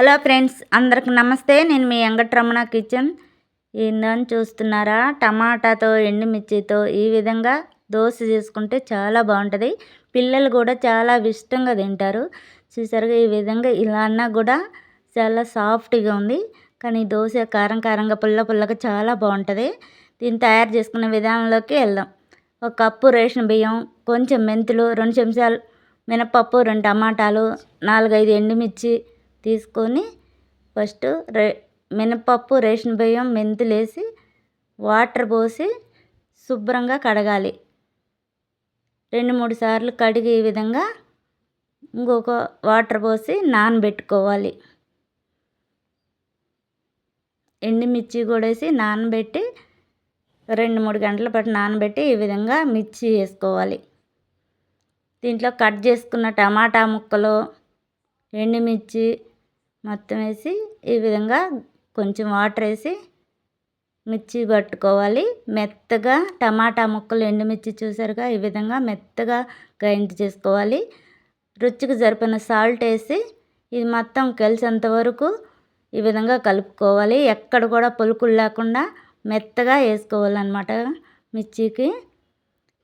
Hello friends అందరికి నమస్తే. నేను మీ వెంకటరమణ కిచెన్. ఏందని చూస్తున్నారా? టమాటాతో ఎండుమిర్చితో ఈ విధంగా దోశ చేసుకుంటే చాలా బాగుంటుంది. పిల్లలు కూడా చాలా ఇష్టంగా తింటారు. చూసారుగా ఈ విధంగా ఇలా అన్నా కూడా చాలా సాఫ్ట్గా ఉంది. కానీ దోశ కారం కారంగా పుల్ల పుల్లగా చాలా బాగుంటుంది. దీన్ని తయారు చేసుకునే విధానంలోకి వెళ్దాం. ఒక కప్పు రేషన్ బియ్యం కొంచెం మెంతులు రెండు చెంచాలు మినపప్పు రెండు టమాటాలు నాలుగైదు ఎండుమిర్చి తీసుకొని ఫస్ట్ రే మినపప్పు రేషన్ బియ్యం మెంతులు వేసి వాటర్ పోసి శుభ్రంగా కడగాలి. రెండు మూడు సార్లు కడిగి ఈ విధంగా ఇంకొక వాటర్ పోసి నానబెట్టుకోవాలి. ఎండుమిర్చి కూడా వేసి నానబెట్టి రెండు మూడు గంటల పాటు నానబెట్టి ఈ విధంగా మిర్చి వేసుకోవాలి. దీంట్లో కట్ చేసుకున్న టమాటా ముక్కలు ఎండుమిర్చి మొత్తం వేసి ఈ విధంగా కొంచెం వాటర్ వేసి మిర్చి పట్టుకోవాలి. మెత్తగా టమాటా ముక్కలు ఎండుమిర్చి చూసారుగా? ఈ విధంగా మెత్తగా గ్రైండ్ చేసుకోవాలి. రుచికి సరిపోయిన సాల్ట్ వేసి ఇది మొత్తం కలిసేంత వరకు ఈ విధంగా కలుపుకోవాలి. ఎక్కడ కూడా పులుకులు లేకుండా మెత్తగా వేసుకోవాలన్నమాట మిర్చికి.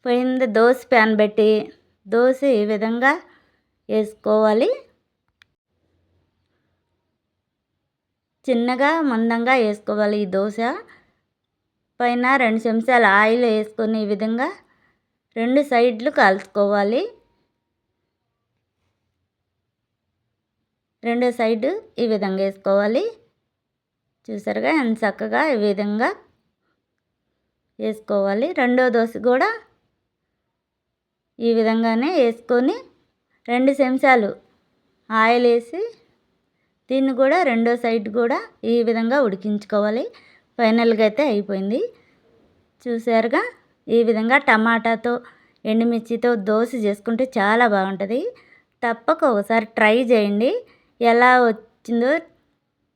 పోయింది దోశ ప్యాన్ పెట్టి దోశ ఈ విధంగా వేసుకోవాలి. చిన్నగా మందంగా వేసుకోవాలి ఈ దోశ. పైన రెండు చెంచాలు ఆయిల్ వేసుకొని ఈ విధంగా రెండు సైడ్లు కాల్చుకోవాలి. రెండో సైడ్ ఈ విధంగా వేసుకోవాలి. చూసారుగా ఎంత చక్కగా ఈ విధంగా వేసుకోవాలి. రెండో దోశ కూడా ఈ విధంగానే వేసుకొని రెండు చెంచాలు ఆయిల్ వేసి దీన్ని కూడా రెండో సైడ్ కూడా ఈ విధంగా ఉడికించుకోవాలి. ఫైనల్గా అయితే అయిపోయింది. చూసారుగా ఈ విధంగా టమాటాతో ఎండుమిర్చితో దోశ చేసుకుంటే చాలా బాగుంటుంది. తప్పక ఒకసారి ట్రై చేయండి. ఎలా వచ్చిందో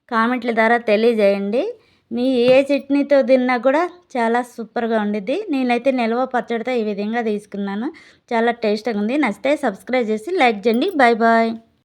కామెంట్ల ద్వారా తెలియజేయండి. మీ ఏ చట్నీతో తిన్నా కూడా చాలా సూపర్గా ఉండిద్ది. నేనైతే నిల్వ పచ్చడితో ఈ విధంగా తీసుకున్నాను. చాలా టేస్ట్గా ఉంది. నచ్చితే సబ్స్క్రైబ్ చేసి లైక్ చేయండి. Bye bye.